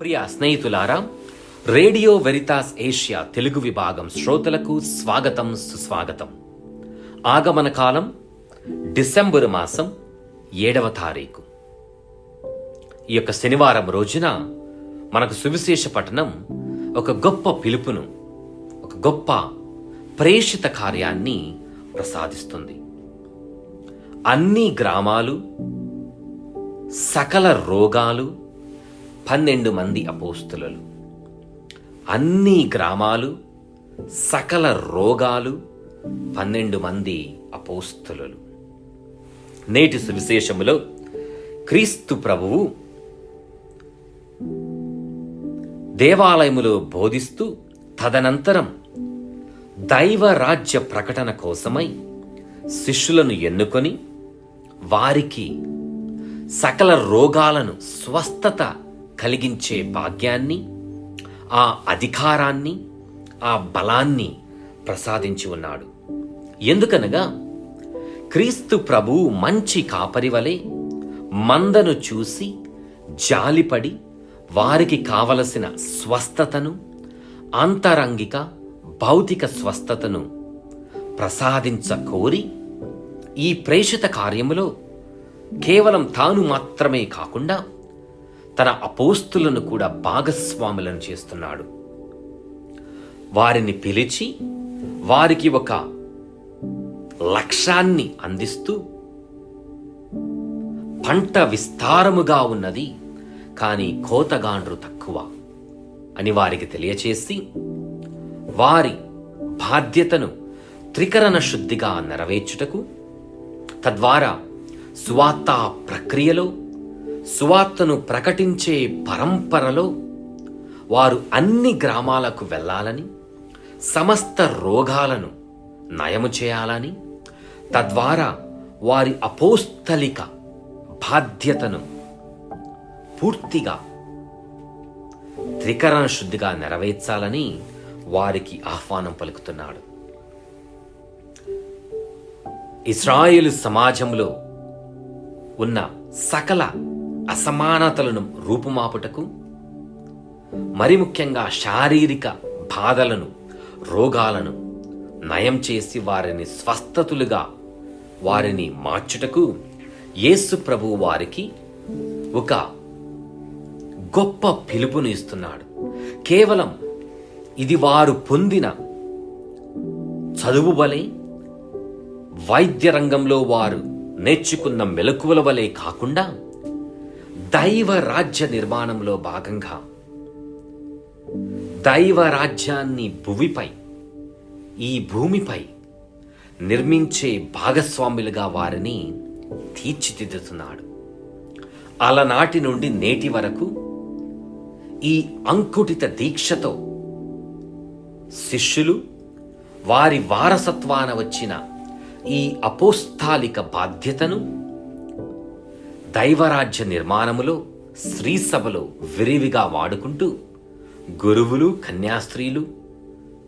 ప్రియ స్నేహితులారా radio Veritas Asia Telugu విభాగం శ్రోతలకు స్వాగతం సుస్వాగతం. ఆగమన కాలం డిసెంబరు మాసం ఏడవ తారీఖు. ఈ యొక్క శనివారం రోజున మనకు సువిశేష పఠనం ఒక గొప్ప పిలుపును ఒక గొప్ప ప్రేషిత కార్యాన్ని ప్రసాదిస్తుంది. అన్ని గ్రామాలు సకల రోగాలు పన్నెండు మంది అపోస్తులలు అన్ని గ్రామాలు సకల రోగాలు పన్నెండు మంది అపోస్తులలు నేటి సువిశేషములో క్రీస్తు ప్రభువు దేవాలయములో బోధిస్తూ తదనంతరం దైవ రాజ్య ప్రకటన కోసమై శిష్యులను ఎన్నుకొని వారికి సకల రోగాలను స్వస్థత కలిగించే భాగ్యాన్ని ఆ అధికారాన్ని ఆ బలాన్ని ప్రసాదించి ఉన్నాడు. ఎందుకనగా క్రీస్తు ప్రభువు మంచి కాపరి వలె మందను చూసి జాలిపడి వారికి కావలసిన స్వస్థతను అంతరంగిక భౌతిక స్వస్థతను ప్రసాదించ కోరి ఈ ప్రేషిత కార్యములో కేవలం తాను మాత్రమే కాకుండా తన అపోస్తులను కూడా భాగస్వాములను చేస్తున్నాడు. వారిని పిలిచి వారికి ఒక లక్ష్యాన్ని అందిస్తూ పంట విస్తారముగా ఉన్నది కానీ కోతగాండ్రు తక్కువ అని వారికి తెలియచేసి వారి బాధ్యతను త్రికరణ శుద్ధిగా నెరవేర్చుటకు తద్వారా సువార్తా ప్రక్రియలో సువార్తను ప్రకటించే పరంపరలో వారు అన్ని గ్రామాలకు వెళ్ళాలని సమస్త రోగాలను నయము చేయాలని తద్వారా వారి అపోస్తలిక బాధ్యతను పూర్తిగా త్రికరణ శుద్ధిగా నెరవేర్చాలని వారికి ఆహ్వానం పలుకుతున్నాడు. ఇస్రాయేల్ సమాజంలో ఉన్న సకల అసమానతలను రూపుమాపుటకు మరి ముఖ్యంగా శారీరక బాధలను రోగాలను నయం చేసి వారిని స్వస్థతులుగా వారిని మార్చుటకు యేసు ప్రభు వారికి ఒక గొప్ప పిలుపును ఇస్తున్నాడు. కేవలం ఇది వారు పొందిన చదువు వలె వైద్య రంగంలో వారు నేర్చుకున్న మెలకువల వలె కాకుండా దైవ రాజ్య నిర్మాణంలో భాగంగా దైవ రాజ్యాన్ని భువిపై ఈ భూమిపై నిర్మించే భాగస్వాములుగా వారిని తీర్చిదిద్దుతున్నాడు. అలనాటి నుండి నేటి వరకు ఈ అంకుటిత దీక్షతో శిష్యులు వారి వారసత్వాన వచ్చిన ఈ అపోస్థాలిక బాధ్యతను దైవరాజ్య నిర్మాణములో శ్రీసభలో విరివిగా వాడుకుంటూ గురువులు కన్యాస్త్రీలు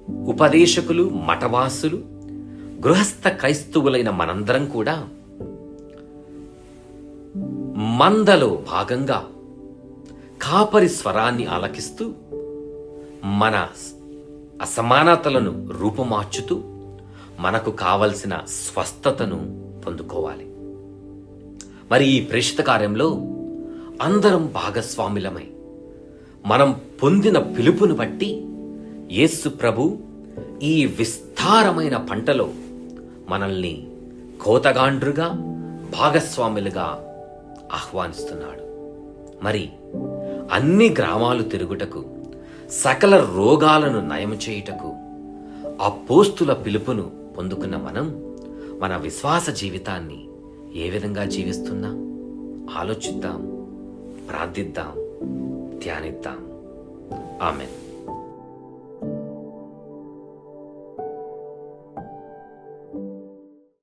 ఉపదేశకులు మఠవాసులు గృహస్థ క్రైస్తవులైన మనందరం కూడా మందలో భాగంగా కాపరి స్వరాన్ని ఆలకిస్తూ మన అసమానతలను రూపుమార్చుతూ మనకు కావలసిన స్వస్థతను పొందుకోవాలి. మరి ఈ ప్రేషిత కార్యంలో అందరం భాగస్వాములమై మనం పొందిన పిలుపును బట్టి యేసు ప్రభు ఈ విస్తారమైన పంటలో మనల్ని కోతగాండ్రుగా భాగస్వాములుగా ఆహ్వానిస్తున్నాడు. మరి అన్ని గ్రామాలు తిరుగుటకు సకల రోగాలను నయం చేయుటకు ఆ పోస్తుల పిలుపును పొందుకున్న మనం మన విశ్వాస జీవితాన్ని ఏ విధంగా జీవిస్తున్నా? ఆలోచిద్దాం ప్రార్థిద్దాం ధ్యానిద్దాం. ఆమెన్.